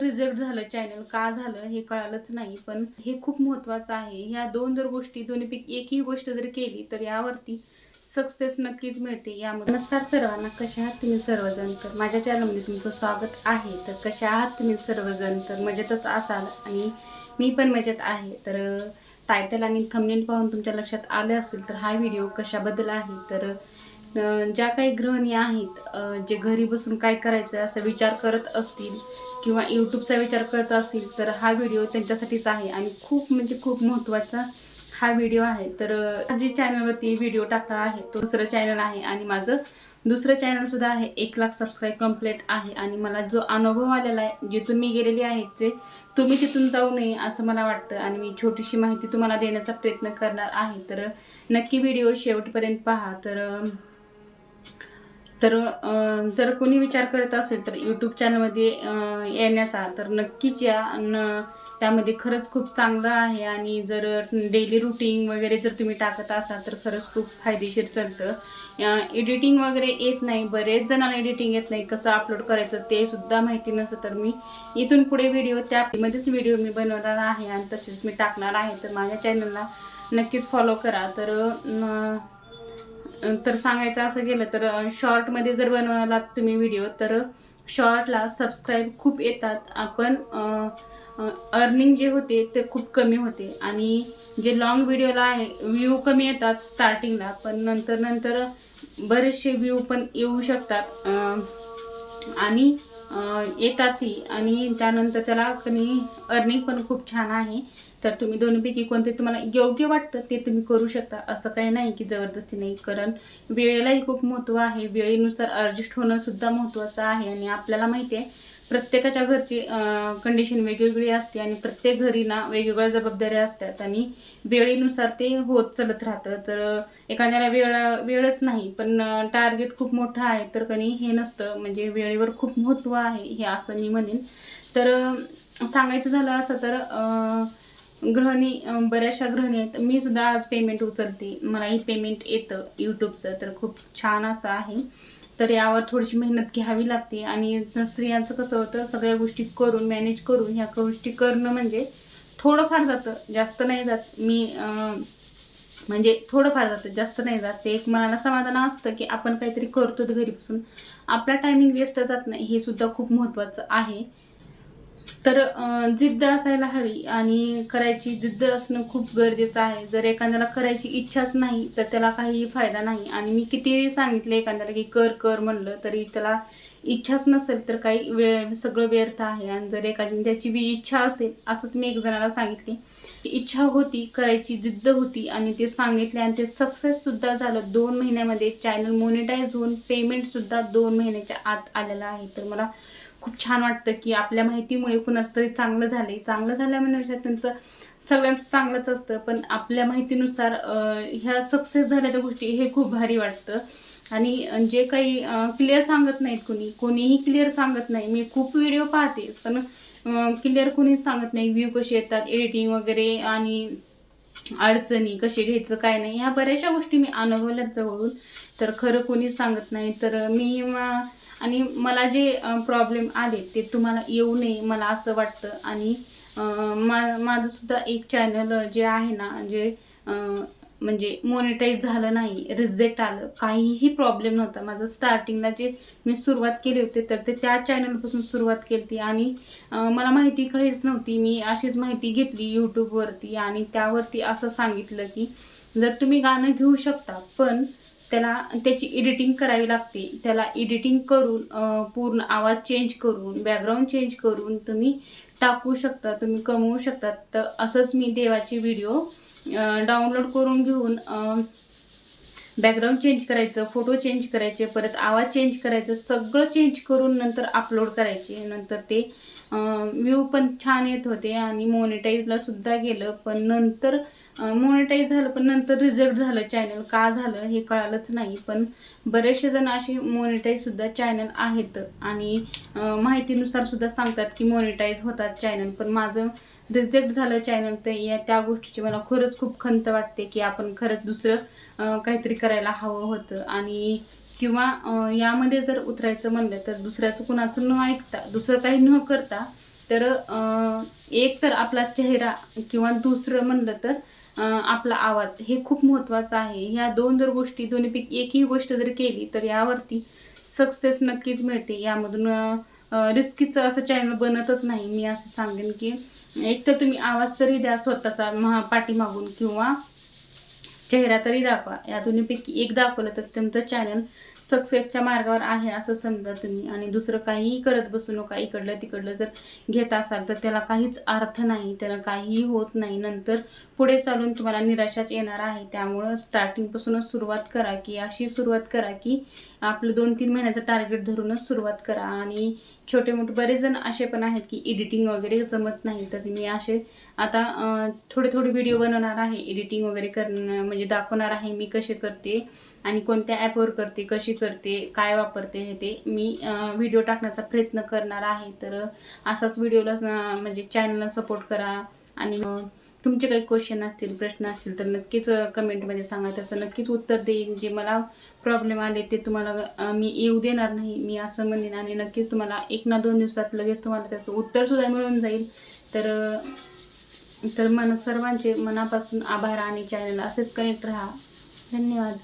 Reject झालं channel का झालं हे कळालंच नाही. पण हे खूप महत्त्वाचं आहे. ह्या दोन जर गोष्टी दोन्हीपैकी एकही गोष्ट जर केली तर यावरती सक्सेस नक्कीच मिळते. यामध्ये नमस्कार सर्वांना. कशा आहात तुम्ही सर्वजण? तर माझ्या चॅनलमध्ये तुमचं स्वागत आहे. तर कशा आहात तुम्ही सर्वजण? तर मजेतच असाल आणि मी पण मजेत आहे. तर टायटल आणि थंबनेल पाहून तुमच्या लक्षात आलं असेल तर हा व्हिडिओ कशाबद्दल आहे? तर ज्या काही गृहिणी आहेत जे घरी बसून काय करायचं असा विचार करत असतील किंवा यूट्यूबचा विचार करत असतील तर हा व्हिडिओ त्यांच्यासाठीच आहे. आणि खूप म्हणजे खूप महत्त्वाचा हा व्हिडिओ आहे. तर जे चॅनलवरती व्हिडिओ टाकला आहे. तो दुसरं चॅनल आहे आणि माझं दुसरं चॅनलसुद्धा आहे. एक लाख सबस्क्राईब कंप्लीट आहे. आणि मला जो अनुभव आलेला आहे जिथून मी गेलेली आहे जे तुम्ही तिथून जाऊ नये असं मला वाटतं. आणि मी छोटीशी माहिती तुम्हाला देण्याचा प्रयत्न करणार आहे. तर नक्की व्हिडिओ शेवटपर्यंत पहा. तर तर जर कोणी विचार करत असेल तर यूट्यूब चॅनलमध्ये येण्याचा तर नक्कीच या न त्यामध्ये खरंच खूप चांगलं आहे. आणि जर डेली रुटीन वगैरे जर तुम्ही टाकत असाल तर खरंच खूप फायदेशीर चालतं. एडिटिंग वगैरे येत नाही. बरेच जणांना एडिटिंग येत नाही. कसं अपलोड करायचं ते सुद्धा माहिती नसतं. तर मी इथून पुढे व्हिडिओ त्यामध्येच व्हिडिओ मी बनवणार आहे. आणि तसेच मी टाकणार आहे. तर माझ्या चॅनलला नक्कीच फॉलो करा. तर तर सांगायचं असं गेलं तर शॉर्टमध्ये जर बनवलात तुम्ही व्हिडिओ तर शॉर्टला सबस्क्राईब खूप येतात. आपण अर्निंग जे होते ते खूप कमी होते. आणि जे लॉंग व्हिडिओला आहे व्ह्यू कमी येतात स्टार्टिंगला पण नंतर नंतर बरेचसे व्ह्यू पण येऊ शकतात. आणि येतातही आणि त्यानंतर त्याला कमी अर्निंग पण खूप छान आहे. तर तुम्ही दोन्हीपैकी कोणते तुम्हाला योग्य वाटतं ते तुम्ही करू शकता. असं काही नाही की जबरदस्ती नाही कारण वेळेलाही खूप महत्त्व आहे. वेळेनुसार ॲडजस्ट होणं सुद्धा महत्त्वाचं आहे आणि आपल्याला माहिती आहे प्रत्येकाच्या घरची कंडिशन वेगवेगळी असते आणि प्रत्येक घरी ना वेगवेगळ्या जबाबदाऱ्या असतात आणि वेळेनुसार ते होत चालत राहतं. तर एखाद्याला वेळ वेळच नाही पण टार्गेट खूप मोठं आहे. तर कणी हे नसतं म्हणजे वेळेवर खूप महत्त्व आहे हे असं मी म्हणेन. तर सांगायचं झालं असं तर ग्रहणी बऱ्याचशा ग्रहणी आहेत. मी सुद्धा आज पेमेंट उचलते. मलाही पेमेंट येतं यूट्यूबचं तर खूप छान असं आहे. तर यावर थोडीशी मेहनत घ्यावी लागते. आणि स्त्रियांचं कसं होतं सगळ्या गोष्टी करून मॅनेज करून ह्या गोष्टी करणं म्हणजे थोडंफार जातं. जास्त नाही जात. मी म्हणजे थोडंफार जातं. जास्त नाही जात. ते एक मनाला समाधान असतं की आपण काहीतरी करतो घरी बसून आपला टायमिंग वेस्ट जात नाही. हे सुद्धा खूप महत्त्वाचं आहे. तर जिद्द असायला हवी आणि करायची जिद्द असणं खूप गरजेचं आहे. जर एखाद्याला करायची इच्छाच नाही तर त्याला काहीही फायदा नाही. आणि मी किती सांगितलं एखाद्याला की कर कर म्हणलं तरी त्याला इच्छाच नसेल तर काही वेळ सगळं व्यर्थ आहे. आणि जर एखादी त्याची बी इच्छा असेल असंच मी एक जणाला सांगितली. इच्छा होती करायची जिद्द होती आणि ते सांगितले आणि ते सक्सेस सुद्धा झालं. दोन महिन्यामध्ये चॅनल मोनिटाईज होऊन पेमेंट सुद्धा दोन महिन्याच्या आत आलेला आहे. तर मला खूप छान वाटतं की आपल्या माहितीमुळे कुणाचं तरी चांगलं झाले चांगलं झालं म्हणजे त्यांचं सगळ्यांचं चांगलंच असतं. पण आपल्या माहितीनुसार ह्या सक्सेस झाल्या त्या गोष्टी हे खूप भारी वाटतं. आणि जे काही क्लिअर सांगत नाहीत कोणी कोणीही क्लिअर सांगत नाही. मी खूप व्हिडिओ पाहते पण क्लिअर कोणीच सांगत नाही व्ह्यू कसे येतात एडिटिंग वगैरे आणि अडचणी कसे घ्यायचं काय नाही ह्या बऱ्याचशा गोष्टी मी अनुभवल्यात जवळून. तर खरं कोणीच सांगत नाही. तर मी आणि मला जे प्रॉब्लेम आले ते तुम्हाला येऊ नये मला असं वाटतं. आणि मा माझंसुद्धा एक चॅनल जे आहे ना जे म्हणजे मोनिटाईज झालं नाही रिजेक्ट आलं काहीही प्रॉब्लेम नव्हता. माझं स्टार्टिंगला जे मी सुरुवात केली होती तर ते त्या चॅनलपासून सुरुवात केली होती आणि मला माहिती काहीच नव्हती. मी अशीच माहिती घेतली यूट्यूबवरती आणि त्यावरती असं सांगितलं की जर तुम्ही गाणं घेऊ शकता पण त्याला त्याची एडिटिंग करावी लागते. त्याला एडिटिंग करून पूर्ण आवाज चेंज करून बॅकग्राऊंड चेंज करून तुम्ही टाकू शकता तुम्ही कमवू शकता. तर असंच मी देवाचे व्हिडिओ डाउनलोड करून घेऊन बॅकग्राऊंड चेंज करायचं फोटो चेंज करायचे परत आवाज चेंज करायचं सगळं चेंज करून नंतर अपलोड करायचे. नंतर ते व्ह्यू पण छान येत होते आणि मोनिटाईजला सुद्धा गेलं. पण नंतर मोनिटाईज झालं पण नंतर रिजेक्ट झालं चॅनल का झालं हे कळालंच नाही. पण बरेचसे जण असे मोनिटाईज सुद्धा चॅनल आहेत आणि माहितीनुसारसुद्धा माहितीनुसार सुद्धा सांगतात की मोनिटाईज होतात चॅनल पण माझं रिजेक्ट झालं चॅनल तर या त्या गोष्टीची मला खरंच खूप खंत वाटते की आपण खरंच दुसरं काहीतरी करायला हवं होतं. आणि किंवा यामध्ये जर उतरायचं म्हणलं तर दुसऱ्याचं कुणाचं न ऐकता दुसरं काही न करता तर एक तर आपला चेहरा किंवा दुसरं म्हणलं तर आपला आवाज हे खूप महत्त्वाचं आहे. ह्या दोन जर गोष्टी दोन्हीपैकी एकही गोष्ट जर केली तर यावरती सक्सेस नक्कीच मिळते. यामधून रिस्कीचं असं चॅनल बनतच नाही. मी असं सांगेन की एक तर तुम्ही आवाज तरी द्या स्वतःचा महा पाठीमागून किंवा चेहरा तरी दाखवा. या दोन्हीपैकी एक दाखवलं तर तुमचं चॅनल सक्सेसच्या मार्गावर आहे असं समजा तुम्ही. आणि दुसरं काहीही करत बसू नका. इकडलं तिकडलं जर घेत असाल तर त्याला काहीच अर्थ नाही. त्याला काहीही होत नाही. नंतर पुढे चालून तुम्हाला निराशाच येणार आहे. त्यामुळं स्टार्टिंगपासूनच सुरुवात करा की अशी सुरुवात करा की आपलं दोन तीन महिन्याचं टार्गेट धरूनच सुरुवात करा. आणि छोटे मोठे बरेच जण असे पण आहेत की एडिटिंग वगैरे जमत नाही. तर मी असे आता थोडे थोडे व्हिडिओ बनवणार आहे. एडिटिंग वगैरे करणं म्हणजे म्हणजे दाखवणार आहे मी कसे करते आणि कोणत्या ॲपवर करते कशी करते काय वापरते हे ते मी व्हिडिओ टाकण्याचा प्रयत्न करणार आहे. तर असाच व्हिडिओला म्हणजे चॅनलला सपोर्ट करा आणि तुमचे काही क्वेश्चन असतील प्रश्न असतील तर नक्कीच कमेंटमध्ये सांगा. त्याचं नक्कीच उत्तर देईन. जे मला प्रॉब्लेम आले ते तुम्हाला मी येऊ देणार नाही. मी असं म्हणेन आणि नक्कीच तुम्हाला एक ना दोन दिवसात लगेच तुम्हाला त्याचं उत्तरसुद्धा मिळून जाईल. तर तर मन सर्वांचे मनापासून आभार आणि चॅनल असेच कनेक्ट राहा. धन्यवाद.